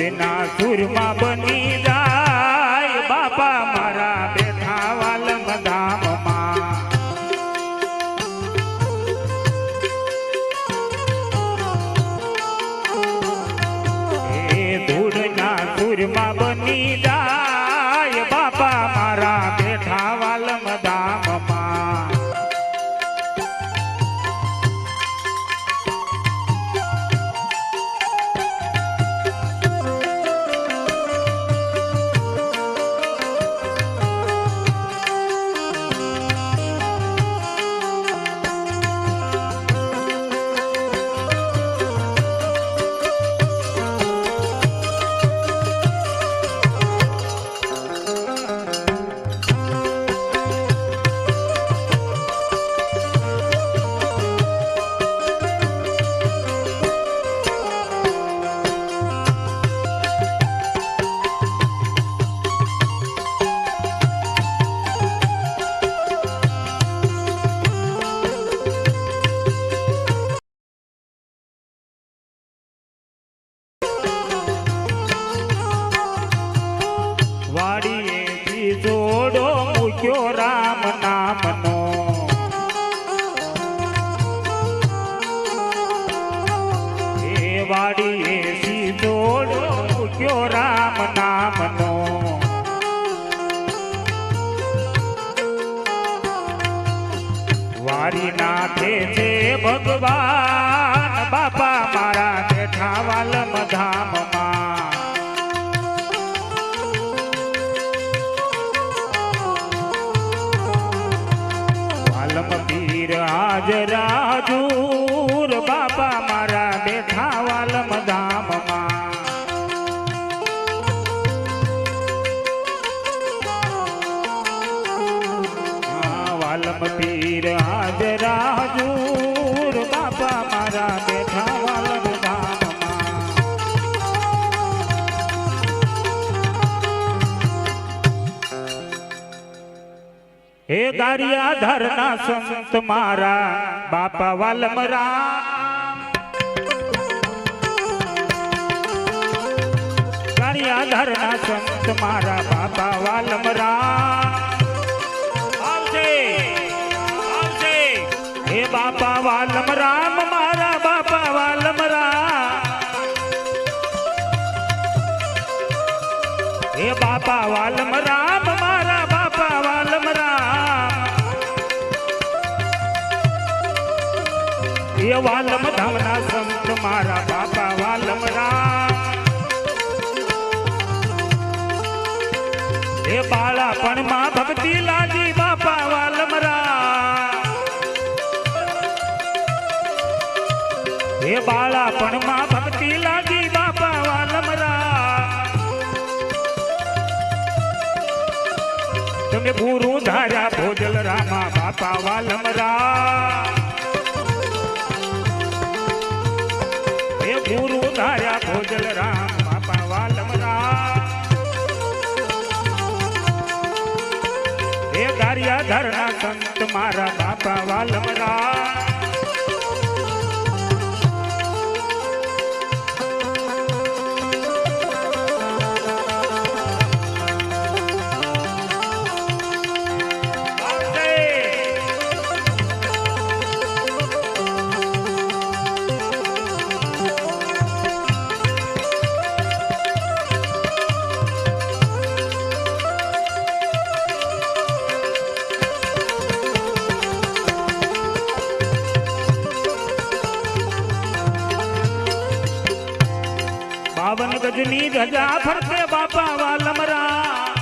ઉડના સુરમાં બની जरा ધરના સંત મારા બાપા વાલમરા. ગારિયા ધરના સંત મારા બાપા વાલમરા. હે બાપા વાલમ રામ મારા બાપા વાલમરા. હે બાપા વાલમ રામ વાલમ ધામના સંત મારા બાપા વાલમ રામ એ બાળાપણમાં ભક્તિ લાજી બાપા વાલમ રામ એ બાળાપણમાં ભક્તિ લાગી બાપા વાલમ રામ તમે ગુરુ ધાર્યા ભોજલ રામા બાપા વાલમ રામ ભોજલ રામ બાપા વાલમ રામ. એ ગારિયા ધરના સંત મારા બાપા વાલમરા ગજની ધજા ફરતે બાપા વાલમરા.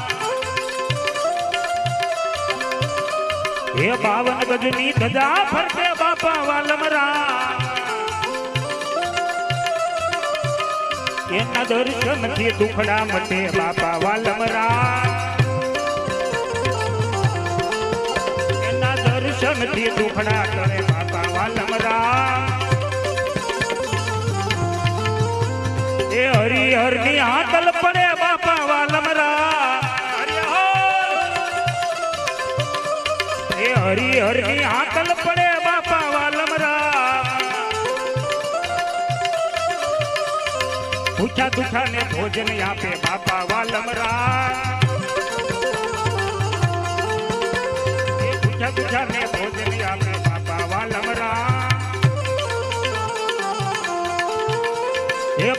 હે બાવન ગજની ધજા ફરતે બાપા વાલમરા. એના દર્શનથી દુખડા મટે બાપા વાલમરા. એના દર્શનથી દુખડા કરે બાપા વાલમરા. એ હરિહરની આકલ પડે બાપા વાલમરા. એ હરિહરની આકલ પડે બાપા વાલમરા. ભૂખ્યા દુખા ને ભોજન આપે બાપા વાલમરા. ભૂખ્યા દુખા ને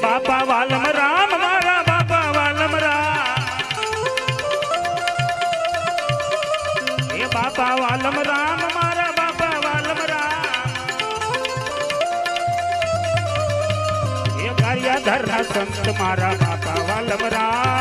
બાપા વાલમ રામ, મારા બાપા વાલમ રામ. હે બાપા વાલમ રામ, મારા બાપા વાલમ રામ. હે કાર્યાધર ના સંત, મારા બાપા વાલમ રામ.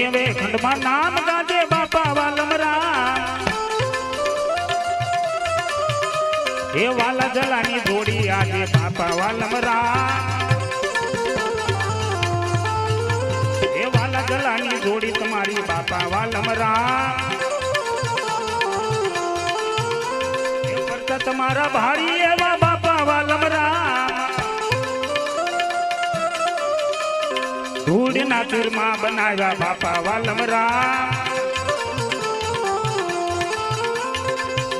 નેવે ખંડમાં નામ ગાજે બાપા વાલમ રામ એ વાલા જલાની જોડી આજે બાપા વાલમ રામ એ વાલા જલાની જોડી તમારી બાપા વાલમ રામ તમારા ભારી એવા બાપા વાલમ ધૂળના ચૂરમા બનાવ્યા બાપા વાલમ રામ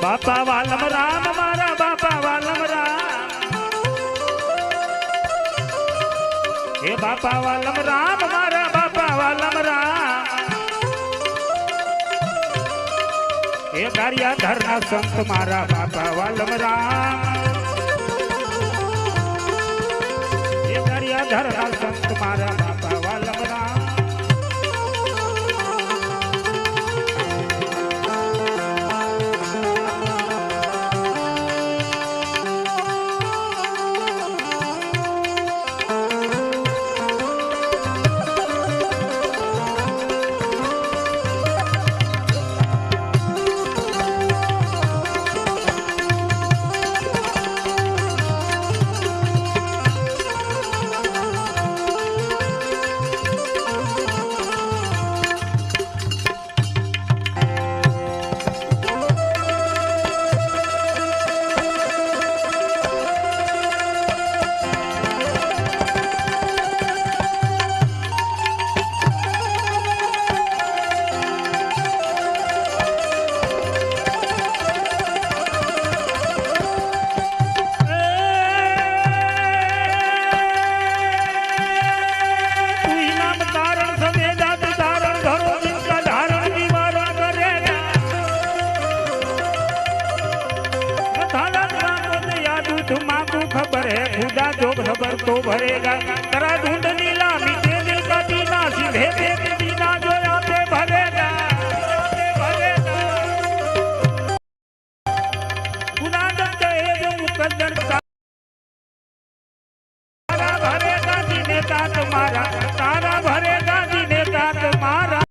બાપા વાલમ રામ મારા બાપા વાલમ રામ હે બાપા વાલમ રામ મારા બાપા વાલમ રામ હે કાર્યાધર ના સંત, મારા બાપા વાલમ રામ હે કાર્યાધર ના સંત, મારા ભેગા કરા ધૂંધ નીલા મીઠે દિલ કા દીના સીધે ભેગ દીના જો આપે ભરેગા ગુનાદન કહે જો મુકદ્દર તારા ભરેગા દીને તાત મારા, તારા ભરેગા દીને તાત મારા.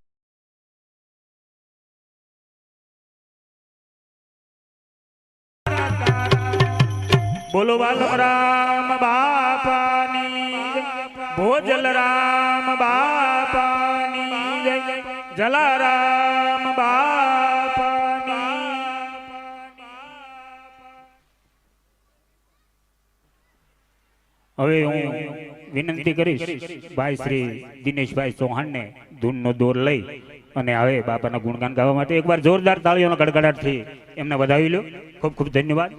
બોલો વાલમરા હવે હું વિનંતી કરીશ, ભાઈ શ્રી દિનેશભાઈ ચૌહાણને ધૂનનો દોર લઈ અને હવે બાપાના ગુણગાન ગાવા માટે એકવાર જોરદાર તાળીઓના ગડગડાટથી એમને વધાવી લો. ખૂબ ખૂબ ધન્યવાદ.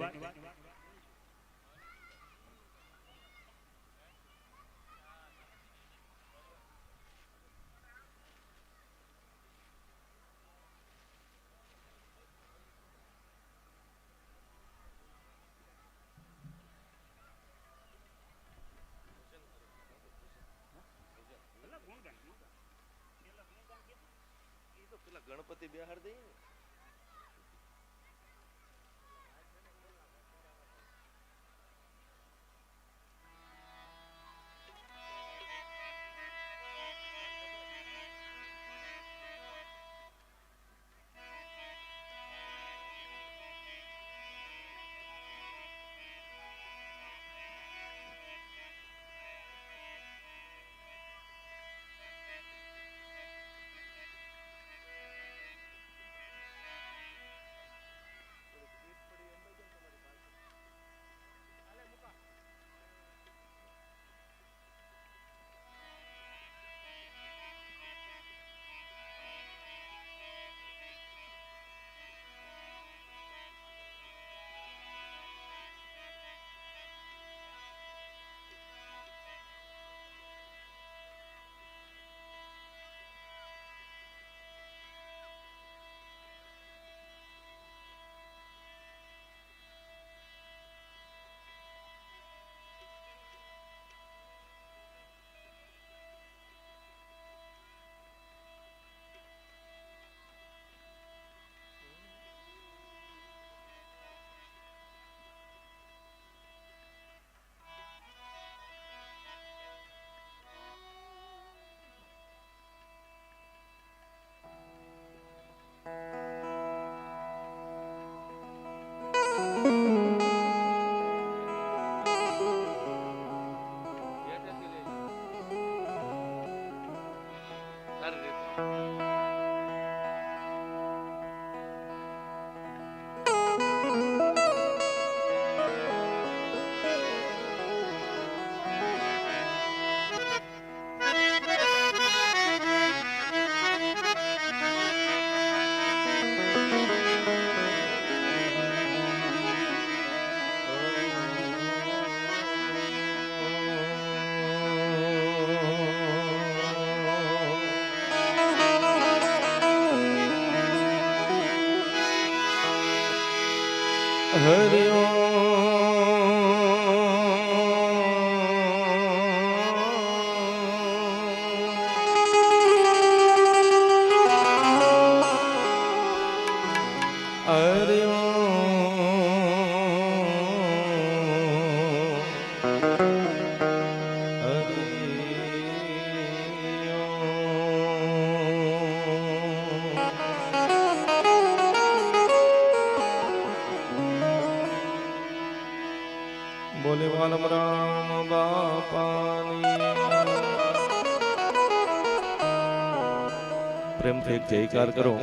પ્રેમથી એક જયકાર કરો.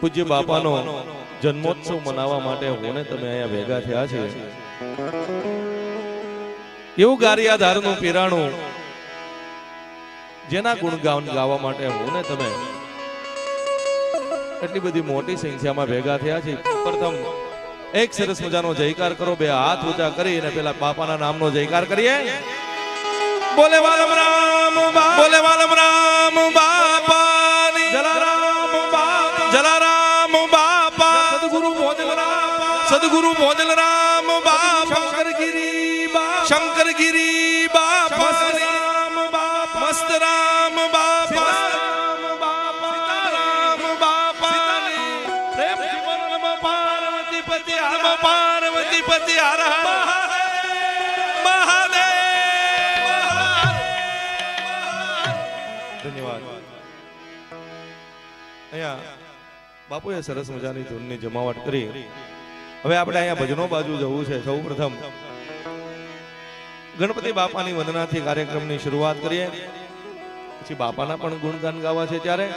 પૂજ્ય બાપાનો જન્મોત્સવ મનાવવા માટે હું ને તમે અહીંયા ભેગા થયા છે એવું ગારિયા ધારનું પીરાણું જેના ગુણગાન ગાવા માટે હું ને તમે એટલી બધી મોટી સંખ્યામાં ભેગા થયા છે પ્રથમ એક સરસ મજાનો જયકાર કરો બે હાથ ઊંચા કરી અને પેલા બાપાના નામનો જયકાર કરીએ. બોલે વાલમ રામ બોલે વાલમ રામ બાપાની. જલારામ બાપા. જલારામ બાપા. સદગુરુ મોદલ રામ સદગુરુ મોદલ રામ બાપા. શંકરગીરી બાપા. શંકરગીરી બાપા. રામ બાપા. મસ્ત રામ બાપા. પાર્વતી પતિ હર પાર્વતી પતિ હર મહાદેવ અહીંયા બાપુએ સરસ મજાની ધૂનની જમાવટ કરી. હવે આપણે અહીંયા ભજનો બાજુ જવું છે. સૌ પ્રથમ ગણપતિ બાપાની વંદનાથી કાર્યક્રમની શરૂઆત કરીએ. પછી બાપાના પણ ગુણગાન ગાવા છે ત્યારે.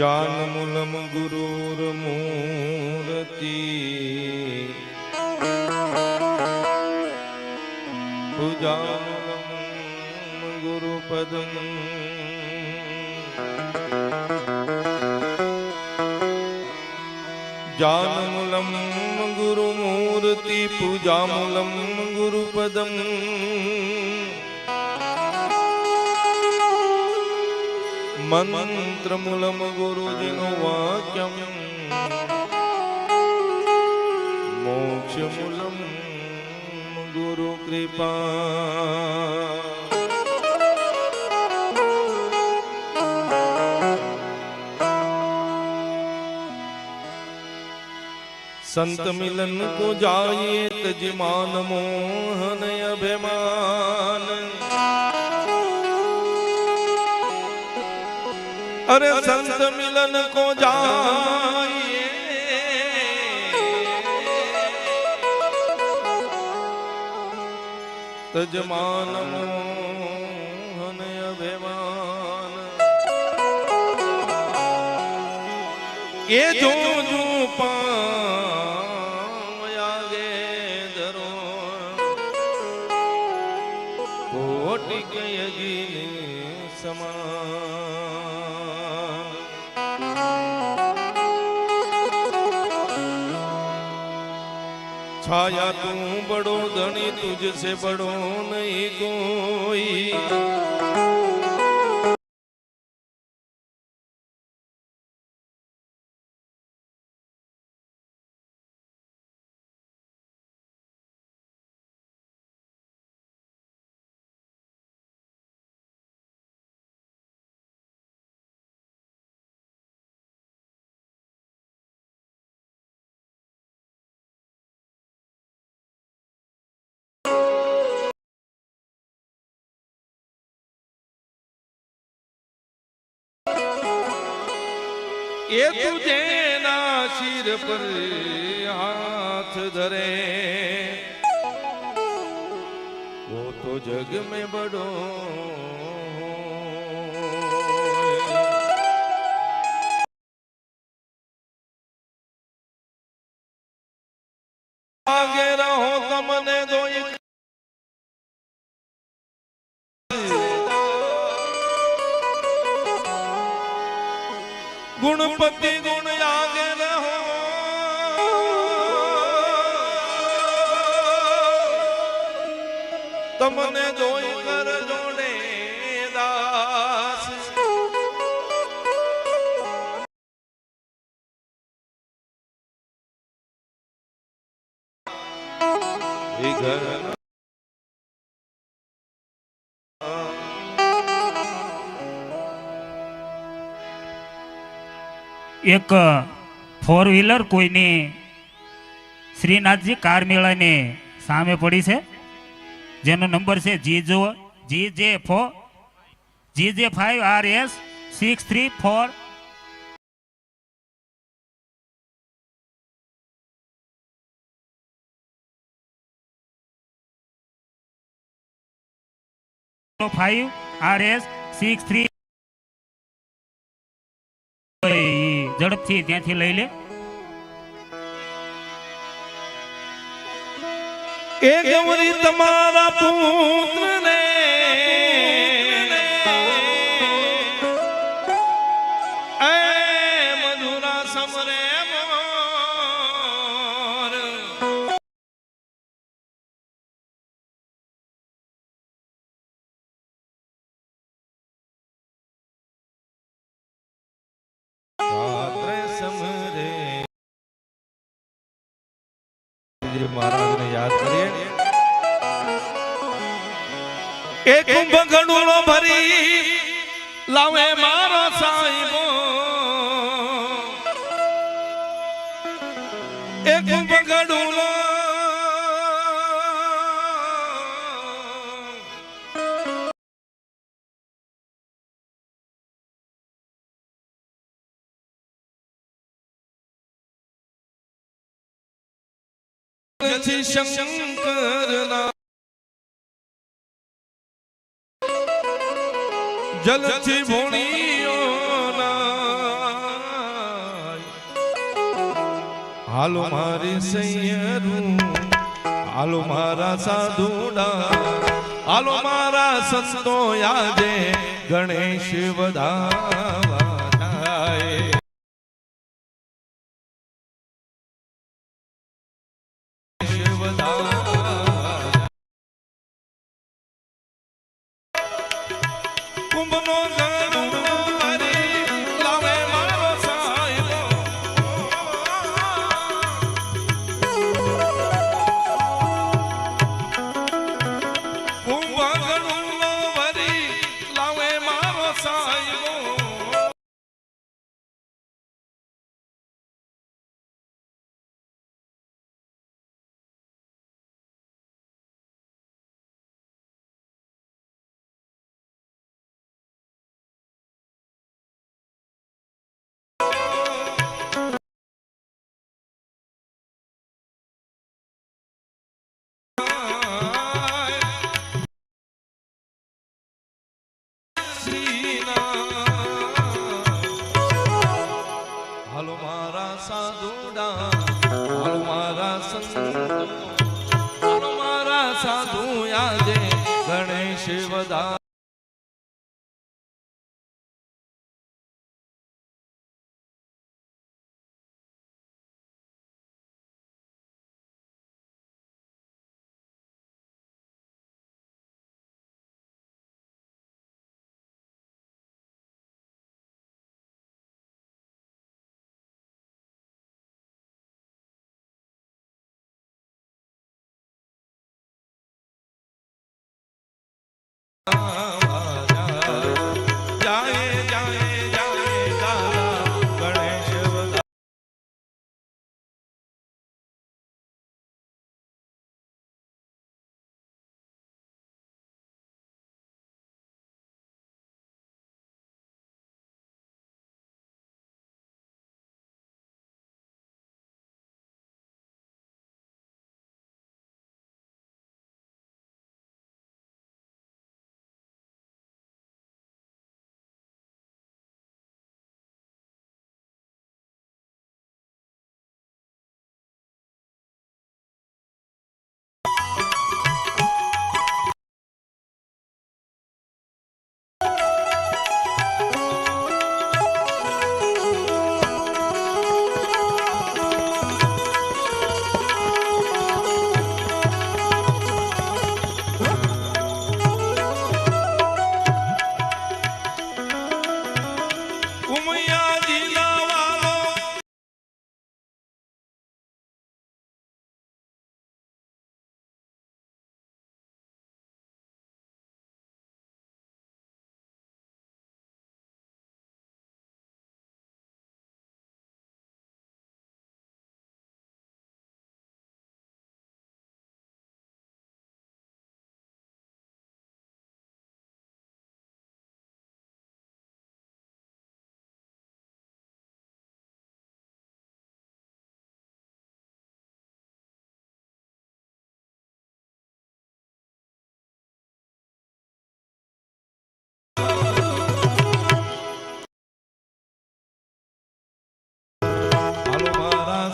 જાનમૂલમ ગુરુર્મૂર્તિ પૂજામૂલમ ગુરુપદમ જાનમૂલમ ગુરુમૂર્તિ પૂજામૂલમ ગુરુપદમ മന്ത്രമുലം ഗുരുജിനുവാക്യം മോക്ഷമുലം ഗുരുകൃപാ संत मिलन को जाए तज मान मोहन अभिमान અરે સંત મિલન કો જાય તજમાન મોહન અભિમાન. એ જો છાયા તું બડો ધણી તુજસે બડો નહીં કોઈ. એ તું જેના શિર પર હાથ ધરે. વો તો જગ મે બડો. આગે ગુણપતિ ગુણ આગે રહો તમને જોઈ કર જોડે દાસ. વિઘન એક ફોર વ્હીલર કોઈની શ્રીનાથજી કાર મેળાની સામે પડી છે. જેનો નંબર છે જી જો G four G J five R S six three four. Five R S six three ઝડપથી ત્યાંથી લઈ લે. એ ગમરી તમારા પુત્ર ગઢુલો શંકરના જલથી ભોણી હાલો મારી સૈયરું હાલો મારા સાધુડા હાલો મારા સંતો યાદે ગણેશ વધાવા વધાય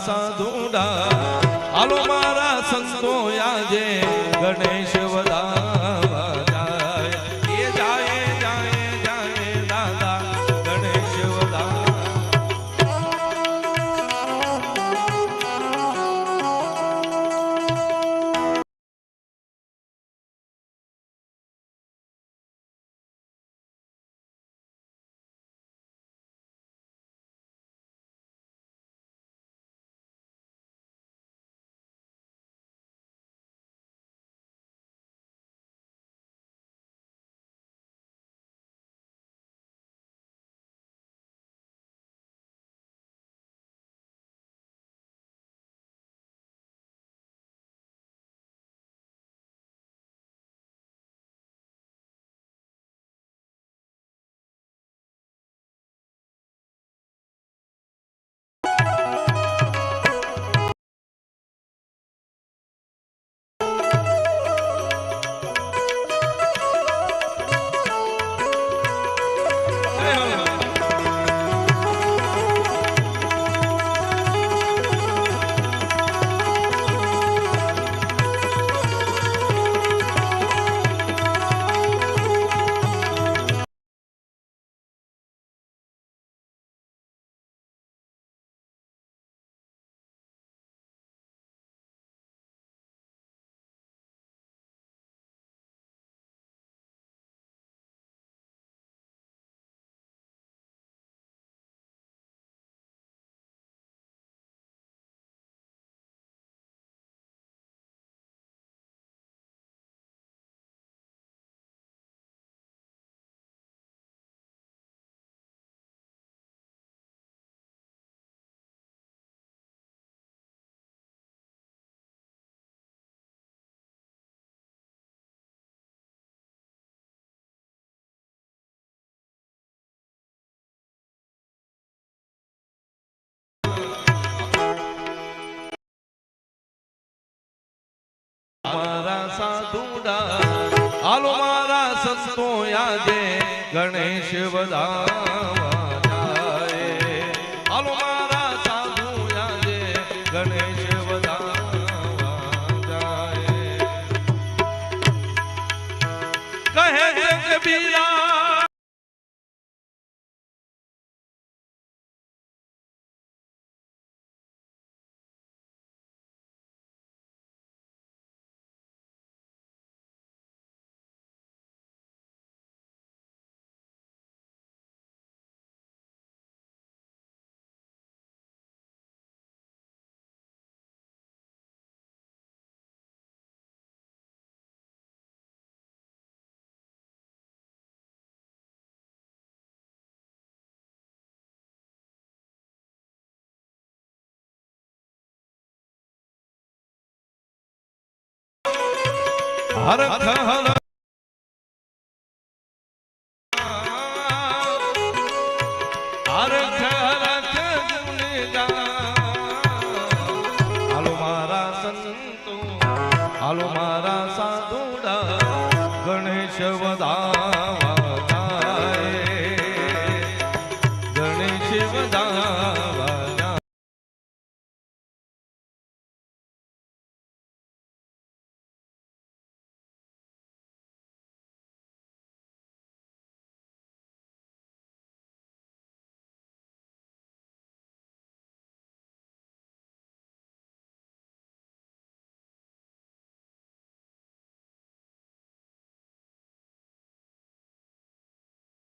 સાધુડા સાધુડા હાલો મારા સંતો યાદે ગણેશ વધાવા હરખ હર